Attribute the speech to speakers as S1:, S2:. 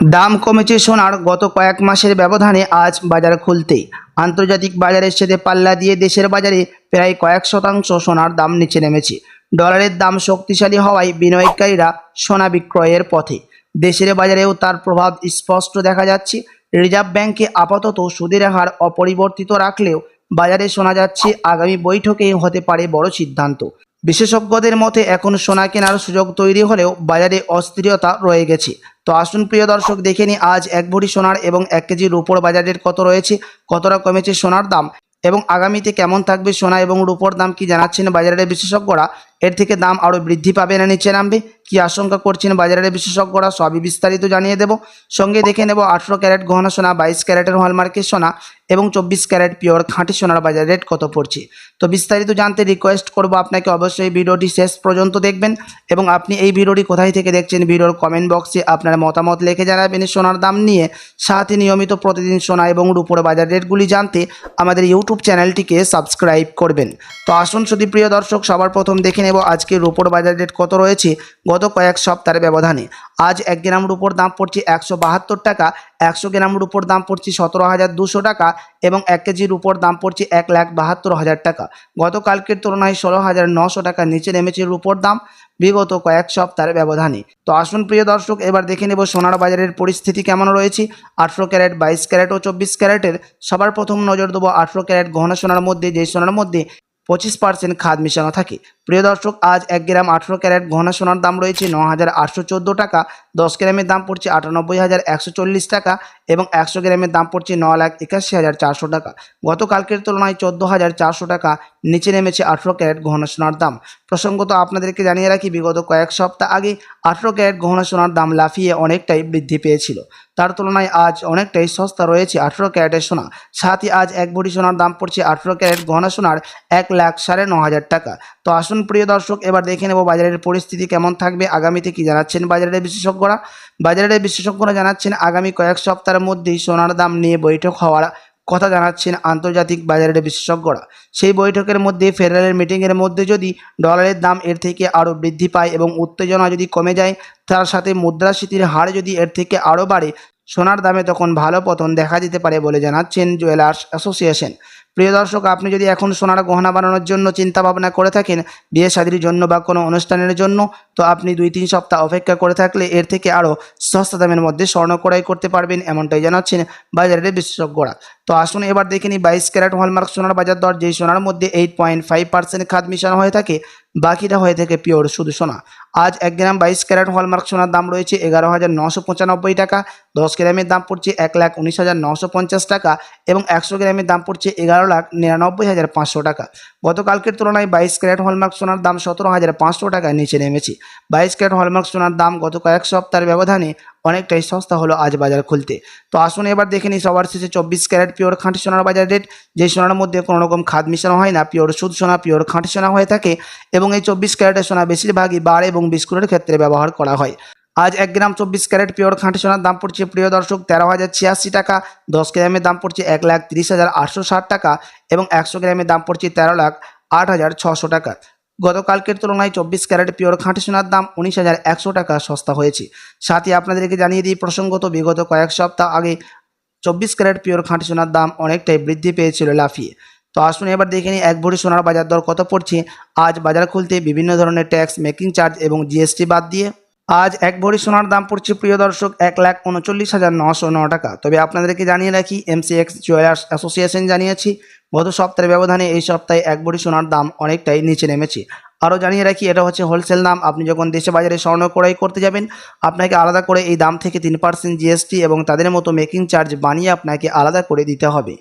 S1: দাম কমেছে সোনার গত কয়েক মাসের ব্যবধানে আজ বাজার খুলতেই। আন্তর্জাতিক বাজারের সাথে পাল্লা দিয়ে দেশের বাজারে প্রায় কয়েক শতাংশ সোনার দাম নিচে নেমেছে। ডলারের দাম শক্তিশালী হওয়ায় বিনিয়োগকারীরা সোনা বিক্রয়ের পথে। দেশের বাজারেও তার প্রভাব স্পষ্ট দেখা যাচ্ছে। রিজার্ভ ব্যাংকে আপাতত সুদের হার অপরিবর্তিত রাখলেও বাজারে শোনা যাচ্ছে, আগামী বৈঠকেই হতে পারে বড় সিদ্ধান্ত। বিশেষজ্ঞদের মতে, এখন সোনা কেনার সুযোগ তৈরি হলেও বাজারে অস্থিরতা রয়ে গেছে। তো আসুন প্রিয় দর্শক, দেখে নিই আজ এক ভরি সোনার এবং এক কেজি রুপোর বাজারের কত রয়েছে কতটা কমেছে সোনার দাম এবং আগামীতে কেমন থাকবে সোনা এবং রুপোর দাম কি জানাচ্ছেন বাজারের বিশেষজ্ঞরা। এর থেকে দাম আরও বৃদ্ধি পাবে না নিচে নামবে। কি আশঙ্কা করছেন বাজারের বিশেষজ্ঞরা সবই বিস্তারিত জানিয়ে দেব। সঙ্গে দেখে নেব আঠেরো ক্যারেট গহনা সোনা, বাইশ ক্যারেটের হলমার্কের সোনা এবং চব্বিশ ক্যারেট পিওর খাঁটি সোনার বাজার রেট কত পড়ছে। তো বিস্তারিত জানতে রিকোয়েস্ট করব আপনাকে অবশ্যই ভিডিওটি শেষ পর্যন্ত দেখবেন এবং আপনি এই ভিডিওটি কোথায় থেকে দেখছেন ভিডিওর কমেন্ট বক্সে আপনার মতামত লিখে জানাবেন। সোনার দাম নিয়ে সাথে নিয়মিত প্রতিদিন সোনা এবং রূপোর বাজার রেটগুলি জানতে আমাদের ইউটিউব চ্যানেলটিকে সাবস্ক্রাইব করবেন। তো আসুন শুধু প্রিয় দর্শক, সবার প্রথম দেখে নেব। আজকে রুপোর বাজার রেট কত রয়েছে? গত কয়েক সপ্তাহের ব্যবধানে। আজ এক গ্রাম রুপোর দাম পড়ছে একশো বাহাত্তর টাকা, একশো গ্রাম রুপোর দাম পড়ছে সতেরো হাজার দুশো টাকা এবং এক কেজি রুপোর দাম পড়ছে এক লাখ বাহাত্তর হাজার টাকা। গতকালকের তুলনায় ষোলো হাজার নশো টাকা নিচে নেমেছে রুপোর দাম বিগত কয়েক সপ্তাহের ব্যবধানে। তো আসুন প্রিয় দর্শক, এবার দেখে নেব সোনার বাজারের পরিস্থিতি কেমন রয়েছে। আঠেরো ক্যারেট, বাইশ ক্যারেট ও চব্বিশ ক্যারেটের সবার প্রথম নজর দেবো আঠেরো ক্যারেট গহনা সোনার মধ্যে। যে সোনার মধ্যে পঁচিশ পার্সেন্ট খাদ মিশানো থাকে। প্রিয় দর্শক, আজ এক গ্রাম আঠেরো ক্যারেট গহনা সোনার দাম রয়েছে ন হাজার আটশো চোদ্দ টাকা। দশ গ্রামের দাম পড়ছে আটানব্বই হাজার একশো চল্লিশ টাকা এবং একশো গ্রামের দাম পড়ছে ন লাখ একাশি হাজার চারশো টাকা। গতকালকের তুলনায় চোদ্দ হাজার চারশো টাকা নিচে নেমেছে আঠেরো ক্যারেট গহনা সোনার দাম। প্রসঙ্গত আপনাদেরকে জানিয়ে রাখি, বিগত কয়েক সপ্তাহ আগে আঠেরো ক্যারেট গহনা সোনার দাম লাফিয়ে অনেকটাই বৃদ্ধি পেয়েছিল। তার তুলনায় আজ অনেকটাই সস্তা রয়েছে আঠেরো ক্যারেটের সোনা। সাথে আজ এক ভরি সোনার দাম পড়ছে আঠেরো ক্যারেট গহনা সোনার এক লাখ সাড়ে ন হাজার টাকা। তো আসুন প্রিয় দর্শক, এবার দেখে নেব বাজারের পরিস্থিতি কেমন থাকবে। আগামীতে কি জানাচ্ছেন বাজারের বিশেষজ্ঞরা? বাজারের বিশেষজ্ঞরা জানাচ্ছেন, আগামী কয়েক সপ্তাহের মধ্যেই সোনার দাম নিয়ে বৈঠক হওয়ার কথা জানাচ্ছেন আন্তর্জাতিক বাজারের বিশেষজ্ঞরা। সেই বৈঠকের মধ্যে ফেডারেল মিটিংয়ের মধ্যে যদি ডলারের দাম এর থেকে আরও বৃদ্ধি পায় এবং উত্তেজনা যদি কমে যায়, তার সাথে মুদ্রাস্ফীতির হার যদি এর থেকে আরও বাড়ে, সোনার দামে তখন ভালো পতন দেখা যেতে পারে বলে জানাচ্ছেন জুয়েলার্স অ্যাসোসিয়েশন। প্রিয় দর্শক, আপনি যদি এখন সোনার গহনা বানানোর জন্য চিন্তা ভাবনা করে থাকেন, বিয়ে শাদির জন্য বা কোনো অনুষ্ঠানের জন্য, তো আপনি দুই তিন সপ্তাহ অপেক্ষা করে থাকলে এর থেকে আরও সস্তা দামের মধ্যে স্বর্ণ ক্রয় করতে পারবেন, এমনটাই জানাচ্ছেন বাজারের বিশেষজ্ঞরা। তো আসুন এবার দেখে নিই বাইশ ক্যারেট হলমার্ক সোনার বাজার দর, যেই সোনার মধ্যে এইট পয়েন্ট ফাইভ পার্সেন্ট খাদ মিশানো হয়ে থাকে বাকিটা হয়ে থাকে পিওর শুধু সোনা আজ এক গ্রাম বাইশ ক্যারেট হলমার্ক সোনার দাম রয়েছে এগারো হাজার নশো পঁচানব্বই টাকা, দশ গ্রামের দাম পড়ছে এক লাখ উনিশ হাজার নশো পঞ্চাশ টাকা এবং একশো গ্রামের দাম পড়ছে এগারো লাখ নিরানব্বই হাজার পাঁচশো টাকা। গতকালকের তুলনায় বাইশ ক্যারেট হলমার্ক সোনার দাম সতেরো হাজার পাঁচশো টাকায় নিচে নেমেছে। বাইশ ক্যারেট হলমার্ক সোনার দাম গত কয়েক সপ্তাহের ব্যবধানে অনেকটাই সস্তা হলো আজ বাজার খুলতে। তো আসুন এবার দেখে নিই সবার শেষে চব্বিশ ক্যারেট পিওর খাঁটি সোনার বাজার রেট। যে সোনার মধ্যে কোনো রকম খাদ মিশানো হয় না, পিওর সুদ সোনা, পিওর খাঁটি সোনা হয়ে থাকে এবং এই চব্বিশ ক্যারেটের সোনা বেশিরভাগই বার এবং বিস্কুটের ক্ষেত্রে ব্যবহার করা হয়। আজ এক গ্রাম চব্বিশ ক্যারেট পিওর খাঁটি সোনার দাম পড়ছে, প্রিয় দর্শক, তেরো হাজার ছিয়াশি টাকা, দশ গ্রামের দাম পড়ছে এক লাখ তিরিশ হাজার আটশো ষাট টাকা এবং একশো গ্রামের দাম পড়ছে তেরো লাখ আট হাজার ছশো টাকা। গতকালকের তুলনায় চব্বিশ ক্যারেট পিওর খাঁটি সোনার দাম উনিশ হাজার একশো টাকা সস্তা হয়েছে। সাথে আপনাদেরকে জানিয়ে দিই, প্রসঙ্গত বিগত কয়েক সপ্তাহ আগে চব্বিশ ক্যারেট পিওর খাঁটি সোনার দাম অনেকটাই বৃদ্ধি পেয়েছিল লাফিয়ে। তো আসুন এবার দেখে নিই, এক ভরি সোনার বাজার দর কত পড়ছে? আজ বাজার খুলতে বিভিন্ন ধরনের ট্যাক্স, মেকিং চার্জ এবং জিএসটি বাদ দিয়ে আজ এক ভরি সোনার দাম পড়ছে প্রিয় দর্শক এক লাখ উনচল্লিশ হাজার নশো ন টাকা। তবে আপনাদেরকে জানিয়ে রাখি এমসিএক্স জুয়েলার্স অ্যাসোসিয়েশন জানিয়েছি গত সপ্তাহের ব্যবধানে এই সপ্তাহে এক বড়ি সোনার দাম অনেকটাই নিচে নেমেছে। আরও জানিয়ে রাখি, এটা হচ্ছে হোলসেল দাম। আপনি যখন দেশে বাজারে স্বর্ণ ক্রয় করতে যাবেন, আপনাকে আলাদা করে এই দাম থেকে তিন পার্সেন্ট জিএসটি এবং তাদের মতো মেকিং চার্জ বানিয়ে আপনাকে আলাদা করে দিতে হবে।